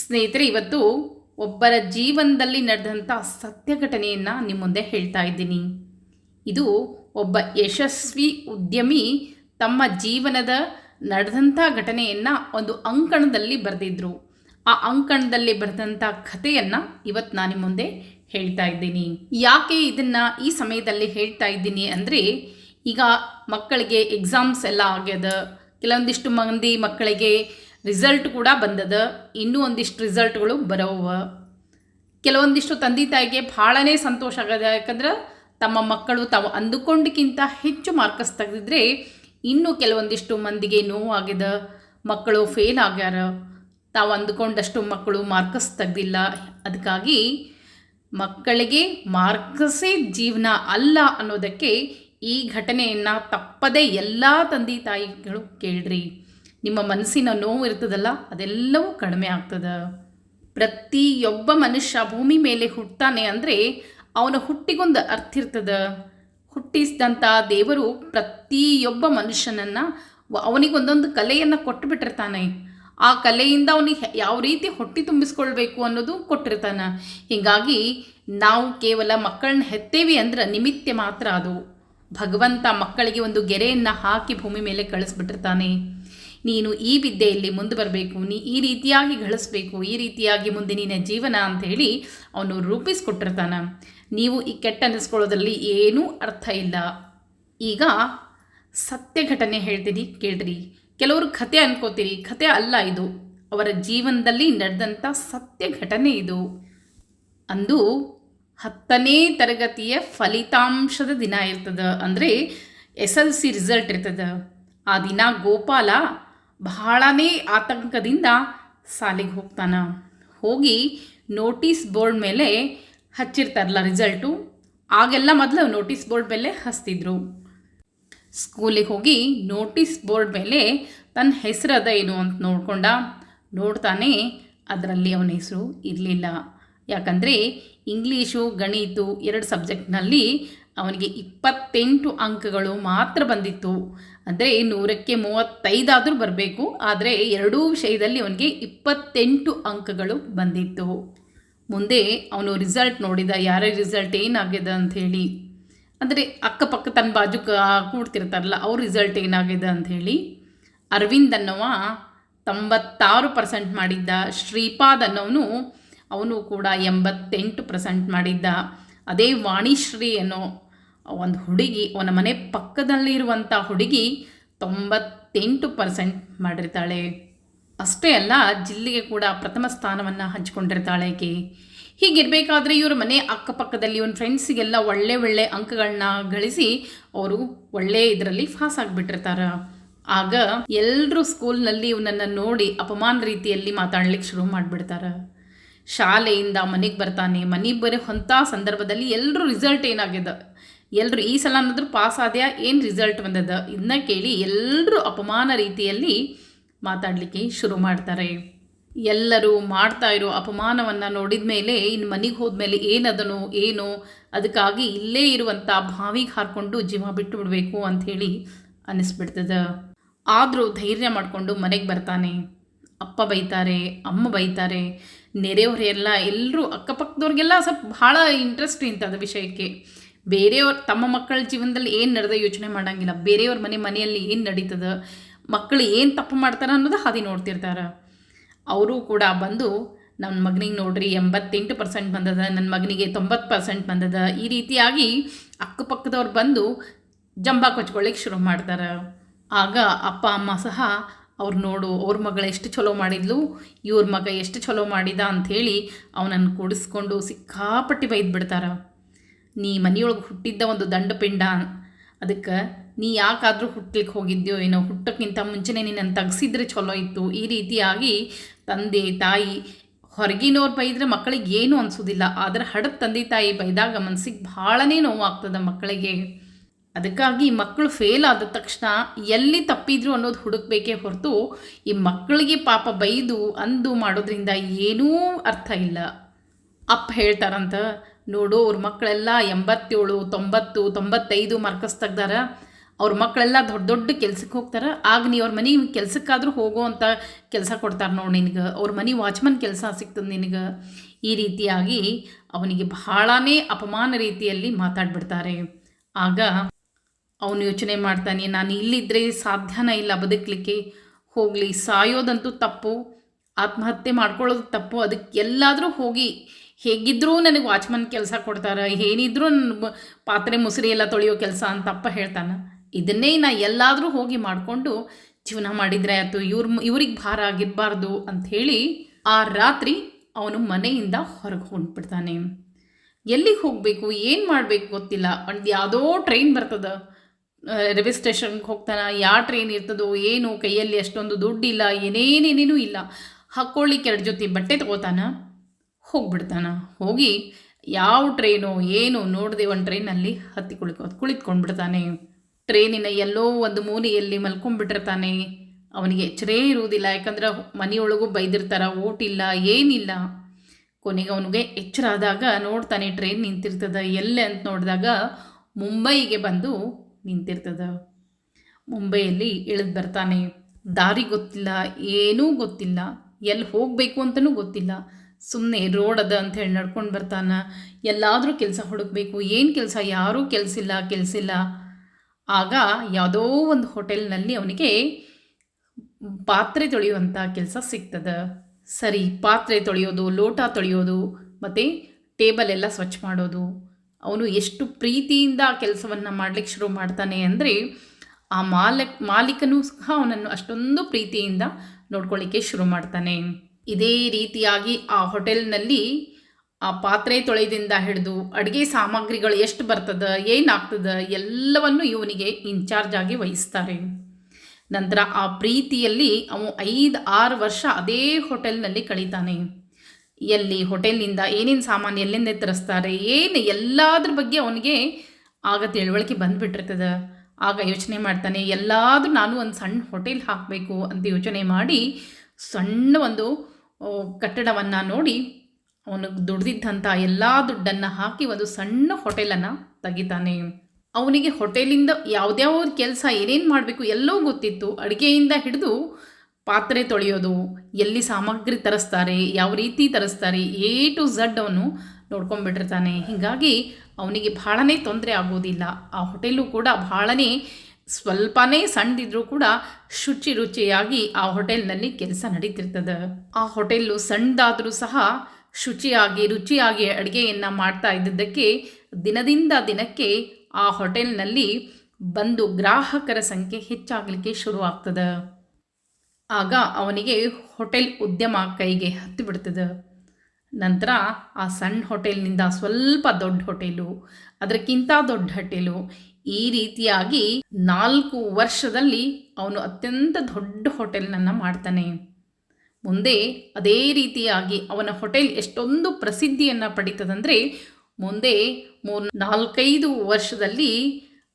ಸ್ನೇಹಿತರೆ, ಇವತ್ತು ಒಬ್ಬರ ಜೀವನದಲ್ಲಿ ನಡೆದಂಥ ಸತ್ಯ ಘಟನೆಯನ್ನು ನಿಮ್ಮ ಮುಂದೆ ಹೇಳ್ತಾ ಇದ್ದೀನಿ. ಇದು ಒಬ್ಬ ಯಶಸ್ವಿ ಉದ್ಯಮಿ ತಮ್ಮ ಜೀವನದ ನಡೆದಂಥ ಘಟನೆಯನ್ನು ಒಂದು ಅಂಕಣದಲ್ಲಿ ಬರೆದಿದ್ರು. ಆ ಅಂಕಣದಲ್ಲಿ ಬರೆದಂಥ ಕಥೆಯನ್ನು ಇವತ್ತು ನಾನು ನಿಮ್ಮ ಮುಂದೆ ಹೇಳ್ತಾ ಇದ್ದೀನಿ. ಯಾಕೆ ಇದನ್ನು ಈ ಸಮಯದಲ್ಲಿ ಹೇಳ್ತಾ ಇದ್ದೀನಿ ಅಂದರೆ, ಈಗ ಮಕ್ಕಳಿಗೆ ಎಕ್ಸಾಮ್ಸ್ ಎಲ್ಲ ಆಗ್ಯದ. ಕೆಲವೊಂದಿಷ್ಟು ಮಂದಿ ಮಕ್ಕಳಿಗೆ ರಿಸಲ್ಟ್ ಕೂಡ ಬಂದದ. ಇನ್ನೂ ಒಂದಿಷ್ಟು ರಿಸಲ್ಟ್ಗಳು ಬರೋವ. ಕೆಲವೊಂದಿಷ್ಟು ತಂದೆ ತಾಯಿಗೆ ಭಾಳನೇ ಸಂತೋಷ ಆಗದ. ಯಾಕಂದ್ರೆ ತಮ್ಮ ಮಕ್ಕಳು ತಾವು ಅಂದುಕೊಂಡಕ್ಕಿಂತ ಹೆಚ್ಚು ಮಾರ್ಕ್ಸ್ ತೆಗೆದಿದ್ರೆ ಇನ್ನೂ ಕೆಲವೊಂದಿಷ್ಟು ಮಂದಿಗೆ ನೋವಾಗ್ಯದ ಮಕ್ಕಳು ಫೇಲ್ ಆಗ್ಯಾರ. ತಾವು ಅಂದುಕೊಂಡಷ್ಟು ಮಕ್ಕಳು ಮಾರ್ಕಸ್ ತೆಗೆದಿಲ್ಲ. ಅದಕ್ಕಾಗಿ ಮಕ್ಕಳಿಗೆ ಮಾರ್ಕಸೇ ಜೀವನ ಅಲ್ಲ ಅನ್ನೋದಕ್ಕೆ ಈ ಘಟನೆಯನ್ನು ತಪ್ಪದೇ ಎಲ್ಲ ತಂದೆ ತಾಯಿಗಳು ಕೇಳ್ರಿ. ನಿಮ್ಮ ಮನಸ್ಸಿನ ನೋವು ಇರ್ತದಲ್ಲ, ಅದೆಲ್ಲವೂ ಕಡಿಮೆ ಆಗ್ತದೆ. ಪ್ರತಿಯೊಬ್ಬ ಮನುಷ್ಯ ಭೂಮಿ ಮೇಲೆ ಹುಟ್ಟಾನೆ ಅಂದರೆ ಅವನ ಹುಟ್ಟಿಗೊಂದು ಅರ್ಥ ಇರ್ತದೆ. ಹುಟ್ಟಿಸಿದಂಥ ದೇವರು ಪ್ರತಿಯೊಬ್ಬ ಮನುಷ್ಯನನ್ನು ಅವನಿಗೊಂದೊಂದು ಕಲೆಯನ್ನು ಕೊಟ್ಟು ಬಿಟ್ಟಿರ್ತಾನೆ ಆ ಕಲೆಯಿಂದ ಅವನಿಗೆ ಯಾವ ರೀತಿ ಹೊಟ್ಟೆ ತುಂಬಿಸ್ಕೊಳ್ಬೇಕು ಅನ್ನೋದು ಕೊಟ್ಟಿರ್ತಾನೆ. ಹೀಗಾಗಿ ನಾವು ಕೇವಲ ಮಕ್ಕಳನ್ನ ಹೆತ್ತೇವಿ ಅಂದ್ರೆ ನಿಮಿತ್ತ ಮಾತ್ರ ಅದು. ಭಗವಂತ ಮಕ್ಕಳಿಗೆ ಒಂದು ಗೆರೆಯನ್ನು ಹಾಕಿ ಭೂಮಿ ಮೇಲೆ ಕಳಿಸ್ಬಿಟ್ಟಿರ್ತಾನೆ. ನೀನು ಈ ವಿದ್ಯೆಯಲ್ಲಿ ಮುಂದೆ ಬರಬೇಕು, ನೀ ಈ ರೀತಿಯಾಗಿ ಗಳಿಸ್ಬೇಕು, ಈ ರೀತಿಯಾಗಿ ಮುಂದೆ ನಿನ್ನ ಜೀವನ ಅಂತ ಹೇಳಿ ಅವನು ರೂಪಿಸ್ಕೊಟ್ಟಿರ್ತಾನೆ. ನೀವು ಈ ಕೆಟ್ಟ ಅನ್ನಿಸ್ಕೊಳ್ಳೋದ್ರಲ್ಲಿ ಏನೂ ಅರ್ಥ ಇಲ್ಲ. ಈಗ ಸತ್ಯ ಘಟನೆ ಹೇಳ್ತೀನಿ ಕೇಳ್ರಿ ಕೆಲವರು ಕತೆ ಅನ್ಕೋತೀರಿ, ಕತೆ ಅಲ್ಲ ಇದು. ಅವರ ಜೀವನದಲ್ಲಿ ನಡೆದಂಥ ಸತ್ಯ ಘಟನೆ ಇದು. ಅಂದು ಹತ್ತನೇ ತರಗತಿಯ ಫಲಿತಾಂಶದ ದಿನ ಇರ್ತದೆ. ಅಂದರೆ ಎಸ್ ಎಲ್ ಸಿ ರಿಸಲ್ಟ್ ಇರ್ತದೆ. ಆ ದಿನ ಗೋಪಾಲ ಬಹಳನೇ ಆತಂಕದಿಂದ ಸಾಲಿಗೆ ಹೋಗ್ತಾನೆ. ಹೋಗಿ ನೋಟಿಸ್ ಬೋರ್ಡ್ ಮೇಲೆ ಹಚ್ಚಿರ್ತಾರಲ್ಲ ರಿಸಲ್ಟು ಆಗೆಲ್ಲ ಮೊದಲು ನೋಟಿಸ್ ಬೋರ್ಡ್ ಮೇಲೆ ಹಚ್ತಿದ್ರು. ಸ್ಕೂಲಿಗೆ ಹೋಗಿ ನೋಟಿಸ್ ಬೋರ್ಡ್ ಮೇಲೆ ತನ್ನ ಹೆಸರದ ಏನು ಅಂತ ನೋಡ್ಕೊಂಡ ನೋಡ್ತಾನೆ ಅದರಲ್ಲಿ ಅವನ ಹೆಸರು ಇರಲಿಲ್ಲ. ಯಾಕಂದರೆ ಇಂಗ್ಲೀಷು, ಗಣಿತು ಎರಡು ಸಬ್ಜೆಕ್ಟ್ನಲ್ಲಿ ಅವನಿಗೆ ಇಪ್ಪತ್ತೆಂಟು ಅಂಕಗಳು ಮಾತ್ರ ಬಂದಿತ್ತು. ಅಂದರೆ ನೂರಕ್ಕೆ ಮೂವತ್ತೈದಾದರೂ ಬರಬೇಕು, ಆದರೆ ಎರಡೂ ವಿಷಯದಲ್ಲಿ ಅವನಿಗೆ ಇಪ್ಪತ್ತೆಂಟು ಅಂಕಗಳು ಬಂದಿತ್ತು. ಮುಂದೆ ಅವನು ರಿಸಲ್ಟ್ ನೋಡಿದ, ಯಾರ ರಿಸಲ್ಟ್ ಏನಾಗ್ಯದ ಅಂಥೇಳಿ ಅಂದರೆ ಅಕ್ಕಪಕ್ಕ ತನ್ನ ಬಾಜು ಕೂಡ್ತಿರ್ತಾರಲ್ಲ, ಅವ್ರ ರಿಸಲ್ಟ್ ಏನಾಗಿದೆ ಅಂಥೇಳಿ ಅರವಿಂದ್ ಅನ್ನೋವ ತೊಂಬತ್ತಾರು ಪರ್ಸೆಂಟ್ ಮಾಡಿದ್ದ, ಶ್ರೀಪಾದ್ ಅನ್ನೋನು ಅವನು ಕೂಡ ಎಂಬತ್ತೆಂಟು ಪರ್ಸೆಂಟ್ ಮಾಡಿದ್ದ. ಅದೇ ವಾಣಿಶ್ರೀ ಅನ್ನೋ ಒಂದು ಹುಡುಗಿ, ಅವನ ಮನೆ ಪಕ್ಕದಲ್ಲಿರುವಂಥ ಹುಡುಗಿ ತೊಂಬತ್ತೆಂಟು ಪರ್ಸೆಂಟ್ ಮಾಡಿರ್ತಾಳೆ. ಅಷ್ಟೇ ಅಲ್ಲ, ಜಿಲ್ಲೆಗೆ ಕೂಡ ಪ್ರಥಮ ಸ್ಥಾನವನ್ನು ಹಂಚಿಕೊಂಡಿರ್ತಾಳೆ ಆಕೆ. ಹೀಗಿರಬೇಕಾದ್ರೆ ಇವ್ರ ಮನೆ ಅಕ್ಕಪಕ್ಕದಲ್ಲಿ ಇವನ ಫ್ರೆಂಡ್ಸಿಗೆಲ್ಲ ಒಳ್ಳೆ ಒಳ್ಳೆ ಅಂಕಗಳನ್ನ ಗಳಿಸಿ ಅವರು ಒಳ್ಳೆ ಇದರಲ್ಲಿ ಫಾಸ್ ಆಗಿಬಿಟ್ಟಿರ್ತಾರೆ. ಆಗ ಎಲ್ಲರೂ ಸ್ಕೂಲ್ನಲ್ಲಿ ಇವನನ್ನು ನೋಡಿ ಅಪಮಾನ ರೀತಿಯಲ್ಲಿ ಮಾತಾಡ್ಲಿಕ್ಕೆ ಶುರು ಮಾಡಿಬಿಡ್ತಾರೆ. ಶಾಲೆಯಿಂದ ಮನೆಗೆ ಬರ್ತಾನೆ, ಮನೆಗೆ ಬರೋ ಹೊಂಥ ಸಂದರ್ಭದಲ್ಲಿ ಎಲ್ಲರೂ ರಿಸಲ್ಟ್ ಏನಾಗ್ಯದ? ಎಲ್ಲರೂ ಈ ಸಲ ಅನ್ನೋದ್ರು ಪಾಸ್ ಆದ್ಯಾ? ಏನು ರಿಸಲ್ಟ್ ಬಂದದ? ಇದನ್ನ ಕೇಳಿ ಎಲ್ಲರೂ ಅಪಮಾನ ರೀತಿಯಲ್ಲಿ ಮಾತಾಡಲಿಕ್ಕೆ ಶುರು ಮಾಡ್ತಾರೆ. ಎಲ್ಲರೂ ಮಾಡ್ತಾ ಇರೋ ಅಪಮಾನವನ್ನು ನೋಡಿದ ಮೇಲೆ ಇನ್ನು ಮನೆಗೆ ಹೋದ್ಮೇಲೆ ಏನದನೋ, ಏನೋ, ಅದಕ್ಕಾಗಿ ಇಲ್ಲೇ ಇರುವಂಥ ಬಾವಿಗೆ ಹಾರಿಕೊಂಡು ಜೀವ ಬಿಟ್ಟು ಬಿಡಬೇಕು ಅಂಥೇಳಿ ಅನ್ನಿಸ್ಬಿಡ್ತದ ಆದರೂ ಧೈರ್ಯ ಮಾಡಿಕೊಂಡು ಮನೆಗೆ ಬರ್ತಾನೆ. ಅಪ್ಪ ಬೈತಾರೆ, ಅಮ್ಮ ಬೈತಾರೆ, ನೆರೆಯವರೆಲ್ಲ ಎಲ್ಲರೂ ಅಕ್ಕಪಕ್ಕದವ್ರಿಗೆಲ್ಲ ಸ್ವಲ್ಪ ಭಾಳ ಇಂಟ್ರೆಸ್ಟ್ ಇಂಥದ್ದು ವಿಷಯಕ್ಕೆ. ಬೇರೆಯವ್ರ ತಮ್ಮ ಮಕ್ಕಳ ಜೀವನದಲ್ಲಿ ಏನು ನಡೆದ ಯೋಚನೆ ಮಾಡೋಂಗಿಲ್ಲ. ಬೇರೆಯವ್ರ ಮನೆ ಮನೆಯಲ್ಲಿ ಏನು ನಡೀತದ ಮಕ್ಕಳು ಏನು ತಪ್ಪು ಮಾಡ್ತಾರೆ ಅನ್ನೋದು ಹಾದಿ ನೋಡ್ತಿರ್ತಾರೆ. ಅವರು ಕೂಡ ಬಂದು ನನ್ನ ಮಗನಿಗೆ ನೋಡ್ರಿ, ಎಂಬತ್ತೆಂಟು ಪರ್ಸೆಂಟ್ ಬಂದದ ನನ್ನ ಮಗನಿಗೆ ತೊಂಬತ್ತು ಪರ್ಸೆಂಟ್ ಬಂದದ. ಈ ರೀತಿಯಾಗಿ ಅಕ್ಕಪಕ್ಕದವ್ರು ಬಂದು ಜಂಬ ಕೊಚ್ಕೊಳ್ಳಿಕ್ಕೆ ಶುರು ಮಾಡ್ತಾರೆ. ಆಗ ಅಪ್ಪ, ಅಮ್ಮ ಸಹ, ಅವ್ರು ನೋಡು, ಅವ್ರ ಮಗಳು ಎಷ್ಟು ಚಲೋ ಮಾಡಿದ್ಲು, ಇವ್ರ ಮಗ ಎಷ್ಟು ಚಲೋ ಮಾಡಿದ ಅಂಥೇಳಿ ಅವನನ್ನು ಕೂಡಿಸ್ಕೊಂಡು ಸಿಕ್ಕಾಪಟ್ಟಿ ಬೈದು ಬಿಡ್ತಾರೆ ನೀ ಮನೆಯೊಳಗೆ ಹುಟ್ಟಿದ್ದ ಒಂದು ದಂಡಪಿಂಡ. ಅದಕ್ಕೆ ನೀ ಯಾಕಾದರೂ ಹುಟ್ಟಲಿಕ್ಕೆ ಹೋಗಿದ್ಯೋ ಏನೋ ಹುಟ್ಟಕ್ಕಿಂತ ಮುಂಚೆನೇ ನಿನ್ನನ್ನು ತಗ್ಸಿದ್ರೆ ಚಲೋ ಇತ್ತು. ಈ ರೀತಿಯಾಗಿ ತಂದೆ, ತಾಯಿ ಹೊರಗಿನವ್ರು ಬೈದರೆ ಮಕ್ಕಳಿಗೆ ಏನೂ ಅನಿಸೋದಿಲ್ಲ. ಆದರೆ ಹಡದ ತಂದೆ, ತಾಯಿ ಬೈದಾಗ ಮನಸ್ಸಿಗೆ ಭಾಳನೇ ನೋವಾಗ್ತದೆ ಮಕ್ಕಳಿಗೆ. ಅದಕ್ಕಾಗಿ ಮಕ್ಕಳು ಫೇಲ್ ಆದ ತಕ್ಷಣ ಎಲ್ಲಿ ತಪ್ಪಿದ್ರು ಅನ್ನೋದು ಹುಡುಕ್ಬೇಕೇ ಹೊರತು ಈ ಮಕ್ಕಳಿಗೆ ಪಾಪ ಬೈದು ಅಂದು ಮಾಡೋದ್ರಿಂದ ಏನೂ ಅರ್ಥ ಇಲ್ಲ. ಅಪ್ಪ ಹೇಳ್ತಾರಂತ ನೋಡು, ಅವ್ರ ಮಕ್ಕಳೆಲ್ಲ ಎಂಬತ್ತೇಳು, ತೊಂಬತ್ತು, ತೊಂಬತ್ತೈದು ಮಾರ್ಕಸ್ ತೆಗ್ದಾರ. ಅವ್ರ ಮಕ್ಕಳೆಲ್ಲ ದೊಡ್ಡ ದೊಡ್ಡ ಕೆಲ್ಸಕ್ಕೆ ಹೋಗ್ತಾರೆ. ಆಗ ನೀ ಅವ್ರ ಮನೆ ಹೋಗೋ ಅಂತ ಕೆಲಸ ಕೊಡ್ತಾರೆ ನೋಡಿ ನಿನಗೆ. ಅವ್ರ ಮನೆ ವಾಚ್ಮನ್ ಕೆಲಸ ಸಿಗ್ತದೆ ನಿನಗೆ. ಈ ರೀತಿಯಾಗಿ ಅವನಿಗೆ ಬಹಳನೇ ಅಪಮಾನ ರೀತಿಯಲ್ಲಿ ಮಾತಾಡ್ಬಿಡ್ತಾರೆ. ಆಗ ಅವನು ಯೋಚನೆ ಮಾಡ್ತಾನೆ, ನಾನು ಇಲ್ಲಿದ್ದರೆ ಸಾಧ್ಯನೇ ಇಲ್ಲ ಬದುಕಲಿಕ್ಕೆ. ಹೋಗಲಿ, ಸಾಯೋದಂತೂ ತಪ್ಪು. ಆತ್ಮಹತ್ಯೆ ಮಾಡ್ಕೊಳ್ಳೋದು ತಪ್ಪು. ಅದಕ್ಕೆ ಎಲ್ಲಾದರೂ ಹೋಗಿ ಹೇಗಿದ್ದರೂ ನನಗೆ ವಾಚ್ಮನ್ ಕೆಲಸ ಕೊಡ್ತಾರೆ, ಏನಿದ್ರೂ ಪಾತ್ರೆ ಮುಸುರಿ ಎಲ್ಲ ತೊಳೆಯೋ ಕೆಲಸ ಅಂತ ಅಪ್ಪ ಹೇಳ್ತಾನೆ. ಇದನ್ನೇ ನಾ ಎಲ್ಲಾದರೂ ಹೋಗಿ ಮಾಡಿಕೊಂಡು ಜೀವನ ಮಾಡಿದರೆ ಆಯಿತು, ಇವ್ರ ಇವ್ರಿಗೆ ಭಾರ ಆಗಿರಬಾರ್ದು ಅಂಥೇಳಿ ಆ ರಾತ್ರಿ ಅವನು ಮನೆಯಿಂದ ಹೊರಗೆ ಹೊಂಟ್ಬಿಡ್ತಾನೆ. ಎಲ್ಲಿಗೆ ಹೋಗಬೇಕು, ಏನು ಮಾಡಬೇಕು ಗೊತ್ತಿಲ್ಲ. ಒಂದು ಯಾವುದೋ ಟ್ರೈನ್ ಬರ್ತದ. ರೈಲ್ವೆ ಸ್ಟೇಷನ್ಗೆ ಹೋಗ್ತಾನೆ, ಯಾವ ಟ್ರೈನ್ ಇರ್ತದೋ, ಏನು, ಕೈಯಲ್ಲಿ ಅಷ್ಟೊಂದು ದುಡ್ಡಿಲ್ಲ ಏನೇನೇನೇನೂ ಇಲ್ಲ. ಹಾಕ್ಕೊಳ್ಳಿಕ್ಕೆ ಎರಡು ಜೊತೆ ಬಟ್ಟೆ ತಗೋತಾನ. ಹೋಗ್ಬಿಡ್ತಾನ. ಹೋಗಿ ಯಾವ ಟ್ರೈನು ಏನು ನೋಡದೆ ಒಂದು ಟ್ರೈನಲ್ಲಿ ಹತ್ತಿ ಕುಳಿಕೊ ಕುಳಿತುಕೊಂಡ್ಬಿಡ್ತಾನೆ. ಟ್ರೈನಿನ ಎಲ್ಲೋ ಒಂದು ಮೂಲೆಯಲ್ಲಿ ಮಲ್ಕೊಂಡ್ಬಿಟ್ಟಿರ್ತಾನೆ. ಅವನಿಗೆ ಎಚ್ಚರೇ ಇರುವುದಿಲ್ಲ, ಯಾಕಂದ್ರೆ ಮನೆಯೊಳಗೂ ಬೈದಿರ್ತಾರ, ಓಟಿಲ್ಲ, ಏನಿಲ್ಲ. ಕೊನೆಗೆ ಅವನಿಗೆ ಎಚ್ಚರ ಆದಾಗ ನೋಡ್ತಾನೆ ಟ್ರೈನ್ ನಿಂತಿರ್ತದ, ಎಲ್ಲೆ ಅಂತ ನೋಡಿದಾಗ ಮುಂಬೈಗೆ ಬಂದು ನಿಂತಿರ್ತದ. ಮುಂಬೈಯಲ್ಲಿ ಇಳಿದು ಬರ್ತಾನೆ. ದಾರಿ ಗೊತ್ತಿಲ್ಲ, ಏನೂ ಗೊತ್ತಿಲ್ಲ, ಎಲ್ಲಿ ಹೋಗಬೇಕು ಅಂತಲೂ ಗೊತ್ತಿಲ್ಲ. ಸುಮ್ಮನೆ ರೋಡ್ ಅದ ಅಂತ ಹೇಳಿ ನಡ್ಕೊಂಡು ಬರ್ತಾನ. ಎಲ್ಲಾದರೂ ಕೆಲಸ ಹುಡುಕ್ಬೇಕು. ಏನು ಕೆಲಸ? ಯಾರೂ ಕೆಲಸಿಲ್ಲ ಕೆಲಸಿಲ್ಲ. ಆಗ ಯಾವುದೋ ಒಂದು ಹೋಟೆಲ್ನಲ್ಲಿ ಅವನಿಗೆ ಪಾತ್ರೆ ತೊಳೆಯುವಂಥ ಕೆಲಸ ಸಿಗ್ತದೆ. ಸರಿ, ಪಾತ್ರೆ ತೊಳೆಯೋದು, ಲೋಟ ತೊಳೆಯೋದು, ಮತ್ತು ಟೇಬಲ್ ಎಲ್ಲ ಸ್ವಚ್ಛ ಮಾಡೋದು. ಅವನು ಎಷ್ಟು ಪ್ರೀತಿಯಿಂದ ಆ ಕೆಲಸವನ್ನು ಮಾಡಲಿಕ್ಕೆ ಶುರು ಮಾಡ್ತಾನೆ ಅಂದರೆ ಆ ಮಾಲಕ್, ಮಾಲೀಕನೂ ಸಹ ಅವನನ್ನು ಅಷ್ಟೊಂದು ಪ್ರೀತಿಯಿಂದ ನೋಡ್ಕೊಳ್ಳಿಕ್ಕೆ ಶುರು ಮಾಡ್ತಾನೆ. ಇದೇ ರೀತಿಯಾಗಿ ಆ ಹೋಟೆಲ್ನಲ್ಲಿ, ಆ ಪಾತ್ರೆ ತೊಳೆದಿಂದ ಹಿಡಿದು ಅಡುಗೆ ಸಾಮಗ್ರಿಗಳು ಎಷ್ಟು ಬರ್ತದ ಏನಾಗ್ತದೆ ಎಲ್ಲವನ್ನು ಇವನಿಗೆ ಇನ್ಚಾರ್ಜ್ ಆಗಿ ವಹಿಸ್ತಾರೆ. ನಂತರ ಆ ಪ್ರೀತಿಯಲ್ಲಿ ಅವನು ಐದು, ಆರು ವರ್ಷ ಅದೇ ಹೋಟೆಲ್ನಲ್ಲಿ ಕಳೀತಾನೆ. ಎಲ್ಲಿ ಹೋಟೆಲ್ನಿಂದ ಏನೇನು ಸಾಮಾನು ಎಲ್ಲಿಂದ ತರಿಸ್ತಾರೆ, ಏನು ಎಲ್ಲದ್ರ ಬಗ್ಗೆ ಅವನಿಗೆ ಆಗ ತಿಳುವಳಿಕೆ ಬಂದುಬಿಟ್ಟಿರ್ತದೆ. ಆಗ ಯೋಚನೆ ಮಾಡ್ತಾನೆ, ಎಲ್ಲಾದರೂ ನಾನು ಒಂದು ಸಣ್ಣ ಹೋಟೆಲ್ ಹಾಕಬೇಕು ಅಂತ ಯೋಚನೆ ಮಾಡಿ ಸಣ್ಣ ಒಂದು ಕಟ್ಟಡವನ್ನು ನೋಡಿ ಅವನು ದುಡ್ದಿದ್ದಂಥ ಎಲ್ಲ ದುಡ್ಡನ್ನು ಹಾಕಿ ಒಂದು ಸಣ್ಣ ಹೋಟೆಲನ್ನು ತೆಗಿತಾನೆ. ಅವನಿಗೆ ಹೋಟೆಲಿಂದ ಯಾವುದ್ಯಾವ ಕೆಲಸ ಏನೇನು ಮಾಡಬೇಕು ಎಲ್ಲೋ ಗೊತ್ತಿತ್ತು. ಅಡುಗೆಯಿಂದ ಹಿಡಿದು ಪಾತ್ರೆ ತೊಳೆಯೋದು, ಎಲ್ಲಿ ಸಾಮಗ್ರಿ ತರಿಸ್ತಾರೆ, ಯಾವ ರೀತಿ ತರಿಸ್ತಾರೆ, ಎ ಟು ಝಡ್ ಅವನು ನೋಡ್ಕೊಂಡ್ಬಿಟ್ಟಿರ್ತಾನೆ. ಹೀಗಾಗಿ ಅವನಿಗೆ ಭಾಳನೇ ತೊಂದರೆ ಆಗೋದಿಲ್ಲ. ಆ ಹೋಟೆಲು ಕೂಡ ಭಾಳನೇ ಸ್ವಲ್ಪನೇ ಸಣ್ಣದಿದ್ರೂ ಕೂಡ ಶುಚಿ ರುಚಿಯಾಗಿ ಆ ಹೋಟೆಲ್ನಲ್ಲಿ ಕೆಲಸ ನಡೀತಿರ್ತದೆ. ಆ ಹೋಟೆಲ್ಲು ಸಣ್ಣದಾದರೂ ಸಹ ಶುಚಿಯಾಗಿ, ರುಚಿಯಾಗಿ ಅಡುಗೆಯನ್ನು ಮಾಡ್ತಾ ಇದ್ದಿದ್ದಕ್ಕೆ ದಿನದಿಂದ ದಿನಕ್ಕೆ ಆ ಹೋಟೆಲ್ನಲ್ಲಿ ಬಂದು ಗ್ರಾಹಕರ ಸಂಖ್ಯೆ ಹೆಚ್ಚಾಗಲಿಕ್ಕೆ ಶುರುವಾಗ್ತದೆ. ಆಗ ಅವನಿಗೆ ಹೋಟೆಲ್ ಉದ್ಯಮ ಕೈಗೆ ಹತ್ತಿ ಬಿಡ್ತದೆ ನಂತರ ಆ ಸಣ್ಣ ಹೋಟೆಲ್ನಿಂದ ಸ್ವಲ್ಪ ದೊಡ್ಡ ಹೋಟೆಲು ಅದಕ್ಕಿಂತ ದೊಡ್ಡ ಹೋಟೆಲು ಈ ರೀತಿಯಾಗಿ ನಾಲ್ಕು ವರ್ಷದಲ್ಲಿ ಅವನು ಅತ್ಯಂತ ದೊಡ್ಡ ಹೋಟೆಲ್ನನ್ನು ಮಾಡ್ತಾನೆ. ಮುಂದೆ ಅದೇ ರೀತಿಯಾಗಿ ಅವನ ಹೋಟೆಲ್ ಎಷ್ಟೊಂದು ಪ್ರಸಿದ್ಧಿಯನ್ನು ಪಡಿತದಂದರೆ ಮುಂದೆ ಮೂರ್ ನಾಲ್ಕೈದು ವರ್ಷದಲ್ಲಿ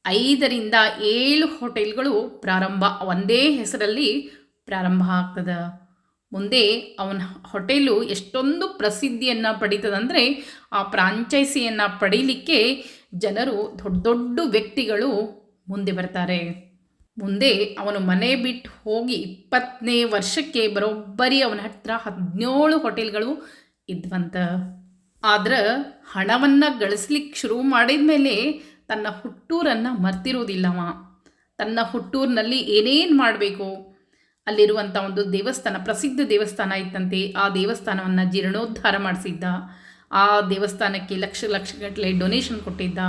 ಐದರಿಂದ ಏಳು ಹೋಟೆಲ್ಗಳು ಪ್ರಾರಂಭ, ಒಂದೇ ಹೆಸರಲ್ಲಿ ಪ್ರಾರಂಭ ಆಗ್ತದೆ. ಮುಂದೆ ಅವನ ಹೋಟೆಲು ಎಷ್ಟೊಂದು ಪ್ರಸಿದ್ಧಿಯನ್ನು ಪಡಿತದಂದರೆ ಆ ಫ್ರಾಂಚೈಸಿಯನ್ನು ಪಡೀಲಿಕ್ಕೆ ಜನರು ದೊಡ್ಡ ದೊಡ್ಡ ವ್ಯಕ್ತಿಗಳು ಮುಂದೆ ಬರ್ತಾರೆ. ಮುಂದೆ ಅವನು ಮನೆ ಬಿಟ್ಟು ಹೋಗಿ ಇಪ್ಪತ್ತನೇ ವರ್ಷಕ್ಕೆ ಬರೋಬ್ಬರಿ ಅವನ ಹತ್ರ ಹದಿನೇಳು ಹೋಟೆಲ್ಗಳು ಇದ್ವಂತ. ಆದ್ರೆ ಹಣವನ್ನು ಗಳಿಸ್ಲಿಕ್ಕೆ ಶುರು ಮಾಡಿದ ಮೇಲೆ ತನ್ನ ಹುಟ್ಟೂರನ್ನು ಮರ್ತಿರೋದಿಲ್ಲವ ತನ್ನ ಹುಟ್ಟೂರಿನಲ್ಲಿ ಏನೇನು ಮಾಡಬೇಕು? ಅಲ್ಲಿರುವಂಥ ಒಂದು ದೇವಸ್ಥಾನ, ಪ್ರಸಿದ್ಧ ದೇವಸ್ಥಾನ ಇತ್ತಂತೆ. ಆ ದೇವಸ್ಥಾನವನ್ನು ಜೀರ್ಣೋದ್ಧಾರ ಮಾಡಿಸಿದ್ದ. ಆ ದೇವಸ್ಥಾನಕ್ಕೆ ಲಕ್ಷ ಲಕ್ಷಗಟ್ಟಲೆ ಡೊನೇಷನ್ ಕೊಟ್ಟಿದ್ದ.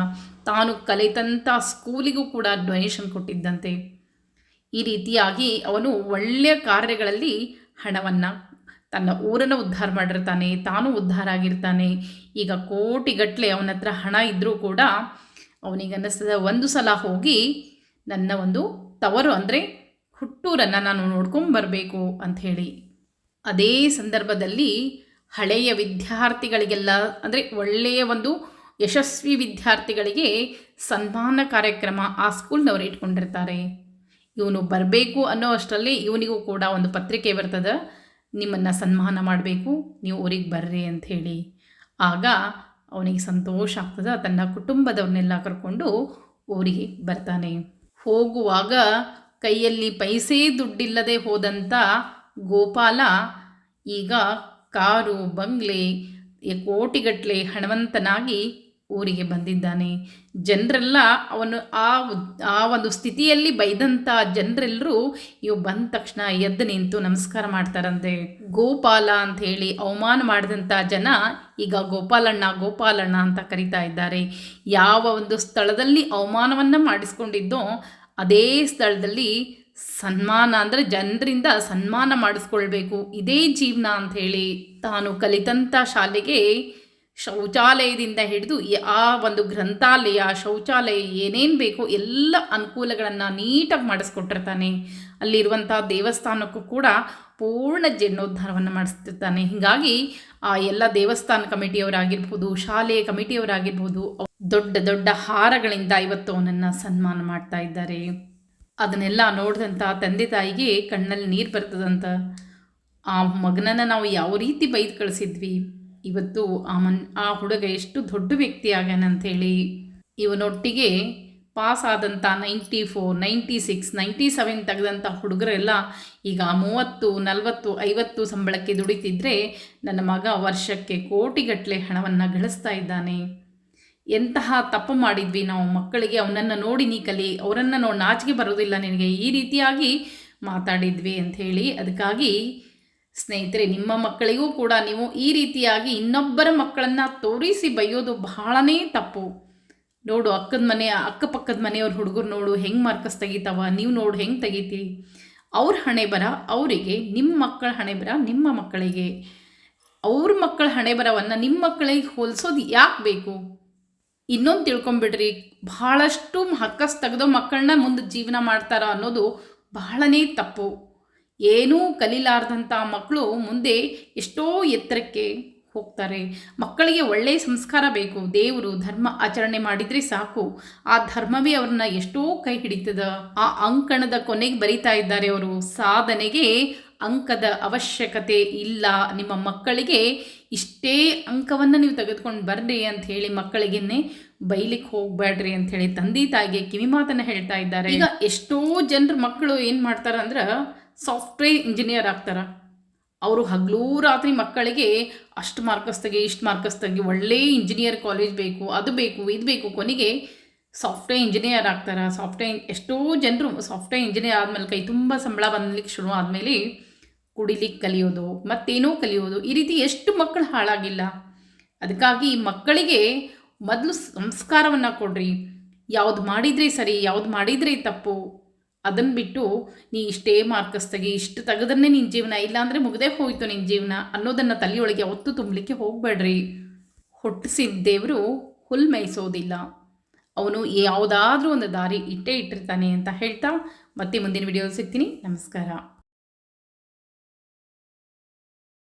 ತಾನು ಕಲಿತಂಥ ಸ್ಕೂಲಿಗೂ ಕೂಡ ಡೊನೇಷನ್ ಕೊಟ್ಟಿದ್ದಂತೆ. ಈ ರೀತಿಯಾಗಿ ಅವನು ಒಳ್ಳೆಯ ಕಾರ್ಯಗಳಲ್ಲಿ ಹಣವನ್ನು ತನ್ನ ಊರನ್ನು ಉದ್ಧಾರ ಮಾಡಿರ್ತಾನೆ, ತಾನು ಉದ್ಧಾರ ಆಗಿರ್ತಾನೆ. ಈಗ ಕೋಟಿಗಟ್ಟಲೆ ಅವನ ಹತ್ರ ಹಣ ಇದ್ದರೂ ಕೂಡ ಅವನಿಗೆ ಅನ್ನಿಸ್ತದೆ ಒಂದು ಸಲ ಹೋಗಿ ನನ್ನ ಒಂದು ತವರು ಅಂದರೆ ಹುಟ್ಟೂರನ್ನು ನಾನು ನೋಡ್ಕೊಂಬರಬೇಕು ಅಂಥೇಳಿ. ಅದೇ ಸಂದರ್ಭದಲ್ಲಿ ಹಳೆಯ ವಿದ್ಯಾರ್ಥಿಗಳಿಗೆಲ್ಲ, ಅಂದರೆ ಒಳ್ಳೆಯ ಒಂದು ಯಶಸ್ವಿ ವಿದ್ಯಾರ್ಥಿಗಳಿಗೆ ಸನ್ಮಾನ ಕಾರ್ಯಕ್ರಮ ಆ ಸ್ಕೂಲ್ನವರು ಇಟ್ಕೊಂಡಿರ್ತಾರೆ. ಇವನು ಬರಬೇಕು ಅನ್ನೋ ಅಷ್ಟರಲ್ಲಿ ಇವನಿಗೂ ಕೂಡ ಒಂದು ಪತ್ರಿಕೆ ಬರ್ತದೆ. ನಿಮ್ಮನ್ನು ಸನ್ಮಾನ ಮಾಡಬೇಕು, ನೀವು ಊರಿಗೆ ಬರ್ರಿ ಅಂಥೇಳಿ ಆಗ ಅವನಿಗೆ ಸಂತೋಷ ಆಗ್ತದೆ, ತನ್ನ ಕುಟುಂಬದವ್ರನ್ನೆಲ್ಲ ಕರ್ಕೊಂಡು ಊರಿಗೆ ಬರ್ತಾನೆ. ಹೋಗುವಾಗ ಕೈಯಲ್ಲಿ ಪೈಸೆ ದುಡ್ಡಿಲ್ಲದೆ ಹೋದಂಥ ಗೋಪಾಲ ಈಗ ಕಾರು, ಬಂಗ್ಲೆ ಕೋಟಿಗಟ್ಟಲೆ ಹಣವಂತನಾಗಿ ಊರಿಗೆ ಬಂದಿದ್ದಾನೆ. ಜನರೆಲ್ಲ ಅವನು ಆ ಆ ಒಂದು ಸ್ಥಿತಿಯಲ್ಲಿ ಬೈದಂಥ ಜನರೆಲ್ಲರೂ ಇವು ಬಂದ ತಕ್ಷಣ ಎದ್ದು ನಿಂತು ನಮಸ್ಕಾರ ಮಾಡ್ತಾರಂತೆ. ಗೋಪಾಲ ಅಂತ ಹೇಳಿ ಅವಮಾನ ಮಾಡಿದಂಥ ಜನ ಈಗ ಗೋಪಾಲಣ್ಣ ಗೋಪಾಲಣ್ಣ ಅಂತ ಕರಿತಾ ಇದ್ದಾರೆ. ಯಾವ ಒಂದು ಸ್ಥಳದಲ್ಲಿ ಅವಮಾನವನ್ನು ಮಾಡಿಸ್ಕೊಂಡಿದ್ದೋ ಅದೇ ಸ್ಥಳದಲ್ಲಿ ಸನ್ಮಾನ ಅಂದರೆ ಜನರಿಂದ ಸನ್ಮಾನ ಮಾಡಿಸ್ಕೊಳ್ಬೇಕು. ಇದೇ ಜೀವನ ಅಂಥೇಳಿ ತಾನು ಕಲಿತಂಥ ಶಾಲೆಗೆ ಶೌಚಾಲಯದಿಂದ ಹಿಡಿದು ಆ ಒಂದು ಗ್ರಂಥಾಲಯ, ಶೌಚಾಲಯ ಏನೇನು ಬೇಕೋ ಎಲ್ಲ ಅನುಕೂಲಗಳನ್ನು ನೀಟಾಗಿ ಮಾಡಿಸ್ಕೊಟ್ಟಿರ್ತಾನೆ. ಅಲ್ಲಿರುವಂಥ ದೇವಸ್ಥಾನಕ್ಕೂ ಕೂಡ ಪೂರ್ಣ ಜೀರ್ಣೋದ್ಧಾರವನ್ನು ಮಾಡಿಸ್ತಿರ್ತಾನೆ. ಹೀಗಾಗಿ ಆ ಎಲ್ಲ ದೇವಸ್ಥಾನ ಕಮಿಟಿಯವರಾಗಿರ್ಬೋದು, ಶಾಲೆಯ ಕಮಿಟಿಯವರಾಗಿರ್ಬೋದು, ದೊಡ್ಡ ದೊಡ್ಡ ಹಾರಗಳಿಂದ ಇವತ್ತು ಅವನನ್ನು ಸನ್ಮಾನ ಮಾಡ್ತಾ ಇದ್ದಾರೆ. ಅದನ್ನೆಲ್ಲ ನೋಡಿದಂಥ ತಂದೆ ತಾಯಿಗೆ ಕಣ್ಣಲ್ಲಿ ನೀರು ಬರ್ತದಂತ. ಆ ಮಗನನ್ನು ನಾವು ಯಾವ ರೀತಿ ಬೈದು ಕಳಿಸಿದ್ವಿ? ಇವತ್ತು ಆ ಮನ್, ಆ ಹುಡುಗ ಎಷ್ಟು ದೊಡ್ಡ ವ್ಯಕ್ತಿ ಆಗ್ಯಾನಂಥೇಳಿ ಇವನೊಟ್ಟಿಗೆ ಪಾಸ್ ಆದಂಥ ninety four, ninety six, ninety seven ತೆಗೆದಂಥ ಹುಡುಗರೆಲ್ಲ ಈಗ ಮೂವತ್ತು, ನಲವತ್ತು, ಐವತ್ತು ಸಂಬಳಕ್ಕೆ ದುಡಿತಿದ್ರೆ ನನ್ನ ಮಗ ವರ್ಷಕ್ಕೆ ಕೋಟಿಗಟ್ಟಲೆ ಹಣವನ್ನು ಗಳಿಸ್ತಾ ಇದ್ದಾನೆ. ಎಂತಹ ತಪ್ಪು ಮಾಡಿದ್ವಿ ನಾವು ಮಕ್ಕಳಿಗೆ, ಅವನನ್ನು ನೋಡಿ ನೀ ಕಲಿ, ಅವರನ್ನು ನೋಡಿ ನಾಚಿಕೆ ಬರೋದಿಲ್ಲ ನಿನಗೆ. ಈ ರೀತಿಯಾಗಿ ಮಾತಾಡಿದ್ವಿ ಅಂಥೇಳಿ ಅದಕ್ಕಾಗಿ ಸ್ನೇಹಿತರೆ, ನಿಮ್ಮ ಮಕ್ಕಳಿಗೂ ಕೂಡ ನೀವು ಈ ರೀತಿಯಾಗಿ ಇನ್ನೊಬ್ಬರ ಮಕ್ಕಳನ್ನು ತೋರಿಸಿ ಬೈಯೋದು ಬಹಳನೇ ತಪ್ಪು. ನೋಡು ಅಕ್ಕದ ಮನೆ, ಅಕ್ಕಪಕ್ಕದ ಮನೆಯವ್ರ ಹುಡುಗರು ನೋಡು, ಹೆಂಗೆ ಮಾರ್ಕಸ್ ತೆಗಿತಾವ, ನೀವು ನೋಡು ಹೆಂಗೆ ತೆಗಿತೀರಿ ಅವ್ರ ಹಣೆ ಬರ ಅವರಿಗೆ ನಿಮ್ಮ ಮಕ್ಕಳ ಹಣೆ ಬರ ನಿಮ್ಮ ಮಕ್ಕಳಿಗೆ. ಅವ್ರ ಮಕ್ಕಳ ಹಣೆ ಬರವನ್ನು ನಿಮ್ಮ ಮಕ್ಕಳಿಗೆ ಹೋಲಿಸೋದು ಯಾಕೆ ಬೇಕು? ಇನ್ನೊಂದು ತಿಳ್ಕೊಂಬಿಡ್ರಿ ಬಹಳಷ್ಟು ಹಕ್ಕಸ್ ತೆಗೆದೋ ಮಕ್ಕಳನ್ನ ಮುಂದೆ ಜೀವನ ಮಾಡ್ತಾರ ಅನ್ನೋದು ಬಹಳನೇ ತಪ್ಪು. ಏನೂ ಕಲೀಲಾರ್ದಂಥ ಮಕ್ಕಳು ಮುಂದೆ ಎಷ್ಟೋ ಎತ್ತರಕ್ಕೆ ಹೋಗ್ತಾರೆ. ಮಕ್ಕಳಿಗೆ ಒಳ್ಳೆಯ ಸಂಸ್ಕಾರ ಬೇಕು, ದೇವರು ಧರ್ಮ ಆಚರಣೆ ಮಾಡಿದರೆ ಸಾಕು. ಆ ಧರ್ಮವೇ ಅವ್ರನ್ನ ಎಷ್ಟೋ ಕೈ ಹಿಡಿತದ. ಆ ಅಂಕಣದ ಕೊನೆಗೆ ಬರಿತಾ ಇದ್ದಾರೆ ಅವರು. ಸಾಧನೆಗೆ ಅಂಕದ ಅವಶ್ಯಕತೆ ಇಲ್ಲ. ನಿಮ್ಮ ಮಕ್ಕಳಿಗೆ ಇಷ್ಟೇ ಅಂಕವನ್ನು ನೀವು ತೆಗೆದುಕೊಂಡು ಬರ್ರಿ ಅಂತ ಹೇಳಿ ಮಕ್ಕಳಿಗೆನೆ ಬೈಲಿಕ್ಕೆ ಹೋಗ್ಬೇಡ್ರಿ ಅಂತ ಹೇಳಿ ತಂದೆ ತಾಯಿಗೆ ಕಿವಿ ಮಾತನ್ನು ಹೇಳ್ತಾ ಇದ್ದಾರೆ. ಈಗ ಎಷ್ಟೋ ಜನರ ಮಕ್ಕಳು ಏನು ಮಾಡ್ತಾರ ಅಂದ್ರೆ ಸಾಫ್ಟ್ವೇರ್ ಇಂಜಿನಿಯರ್ ಆಗ್ತಾರ. ಅವರು ಹಗಲೂ ರಾತ್ರಿ ಮಕ್ಕಳಿಗೆ ಅಷ್ಟು ಮಾರ್ಕಸ್ ತೆಗೆ ಇಷ್ಟು ಮಾರ್ಕಸ್ ತೆಗೆ ಒಳ್ಳೆ ಇಂಜಿನಿಯರ್ ಕಾಲೇಜ್ ಬೇಕು ಅದು ಬೇಕು ಇದು ಬೇಕು ಕೊನೆಗೆ ಸಾಫ್ಟ್ವೇರ್ ಇಂಜಿನಿಯರ್ ಆಗ್ತಾರೆ. ಸಾಫ್ಟ್ವೇರ್ ಎಷ್ಟೋ ಜನರು ಸಾಫ್ಟ್ವೇರ್ ಇಂಜಿನಿಯರ್ ಆದಮೇಲೆ ಕೈ ತುಂಬ ಸಂಬಳ ಬಂದಲಿಕ್ಕೆ ಶುರು ಆದಮೇಲೆ ಕುಡಿಲಿಕ್ಕೆ ಕಲಿಯೋದು, ಮತ್ತೇನೋ ಕಲಿಯೋದು, ಈ ರೀತಿ ಎಷ್ಟು ಮಕ್ಕಳು ಹಾಳಾಗಿಲ್ಲ. ಅದಕ್ಕಾಗಿ ಮಕ್ಕಳಿಗೆ ಮೊದಲು ಸಂಸ್ಕಾರವನ್ನು ಕೊಡ್ರಿ. ಯಾವ್ದು ಮಾಡಿದರೆ ಸರಿ, ಯಾವ್ದು ಮಾಡಿದರೆ ತಪ್ಪು. ಅದನ್ನು ಬಿಟ್ಟು ನೀ ಇಷ್ಟೇ ಮಾರ್ಕಸ್ ತೆಗಿ, ಇಷ್ಟು ತೆಗೆದನ್ನೇ ನಿನ್ನ ಜೀವನ, ಇಲ್ಲಾಂದರೆ ಮುಗದೇ ಹೋಯಿತು ನಿನ್ನ ಜೀವನ ಅನ್ನೋದನ್ನು ತಲೆಯೊಳಗೆ ಹೊತ್ತು ತುಂಬಲಿಕ್ಕೆ ಹೋಗಬೇಡ್ರಿ. ಹುಟ್ಟಿಸಿದ ದೇವರು ಹುಲ್ ಮೇಯಿಸೋದಿಲ್ಲ. ಅವನು ಯಾವುದಾದ್ರೂ ಒಂದು ದಾರಿ ಇಟ್ಟೇ ಇಟ್ಟಿರ್ತಾನೆ ಅಂತ ಹೇಳ್ತಾ ಮತ್ತೆ ಮುಂದಿನ ವಿಡಿಯೋ ಸಿಗ್ತೀನಿ. ನಮಸ್ಕಾರ.